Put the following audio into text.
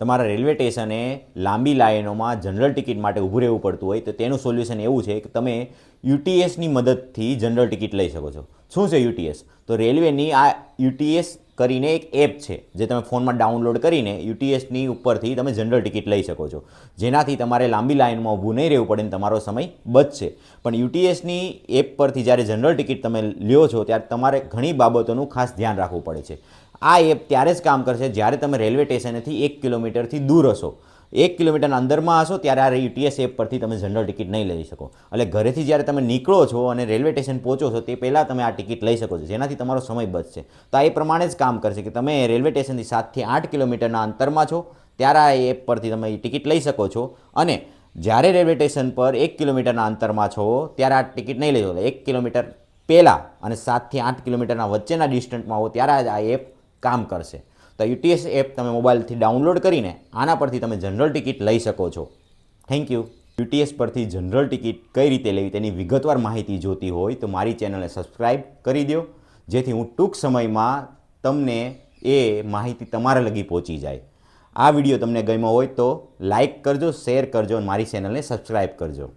તમારા રેલવે સ્ટેશને લાંબી લાઇનોમાં જનરલ ટિકિટ માટે ઊભું રહેવું પડતું હોય તો તેનું સોલ્યુશન એવું છે કે તમે યુટીએસની મદદથી જનરલ ટિકિટ લઈ શકો છો. શું છે યુટીએસ? તો રેલવેની આ યુટીએસ કરીને એક એપ છે, જે તમે ફોનમાં ડાઉનલોડ કરીને યુટીએસની ઉપરથી તમે જનરલ ટિકિટ લઈ શકો છો. જેનાથી તમારે લાંબી લાઇનમાં ઊભું નહીં રહેવું પડે ને તમારો સમય બચશે. પણ યુટીએસની એપ પરથી જ્યારે જનરલ ટિકિટ તમે લ્યો છો, ત્યારે તમારે ઘણી બાબતોનું ખાસ ધ્યાન રાખવું પડે છે. આ એપ ત્યારે જ કામ કરશે જ્યારે તમે રેલવે સ્ટેશનેથી એક કિલોમીટરથી દૂર હશો. એક કિલોમીટરના અંદરમાં હશો, ત્યારે આ યુટીએસ એપ પરથી તમે જનરલ ટિકિટ નહીં લઈ શકો. એટલે ઘરેથી જ્યારે તમે નીકળો છો અને રેલવે સ્ટેશન પહોંચો છો, તે પહેલાં તમે આ ટિકિટ લઈ શકો છો. જેનાથી તમારો સમય બચશે. તો આ એ પ્રમાણે જ કામ કરશે કે તમે રેલવે સ્ટેશનથી સાતથી આઠ કિલોમીટરના અંતરમાં છો, ત્યારે આ એપ પરથી તમે ટિકિટ લઈ શકો છો. અને જ્યારે રેલવે સ્ટેશન પર એક કિલોમીટરના અંતરમાં છો, ત્યારે આ ટિકિટ નહીં લઈ શકો. એક કિલોમીટર પહેલાં અને સાતથી આઠ કિલોમીટરના વચ્ચેના ડિસ્ટન્સમાં હો, ત્યારે આ એપ કામ કરશે. તો યુટીએસ એપ તમે મોબાઈલથી ડાઉનલોડ કરીને આના પરથી તમે જનરલ ટિકિટ લઈ શકો છો. થેન્ક યુ યુટીએસ પરથી જનરલ ટિકિટ કઈ રીતે લેવી તેની વિગતવાર માહિતી જોતી હોય તો મારી ચેનલને સબસ્ક્રાઈબ કરી દો, જેથી હું ટૂંક સમયમાં તમને એ માહિતી તમારા લગી પહોંચી જાય. આ વીડિયો તમને ગમ્યો હોય તો લાઈક કરજો શેર કરજો અને મારી ચેનલને સબસ્ક્રાઈબ કરજો.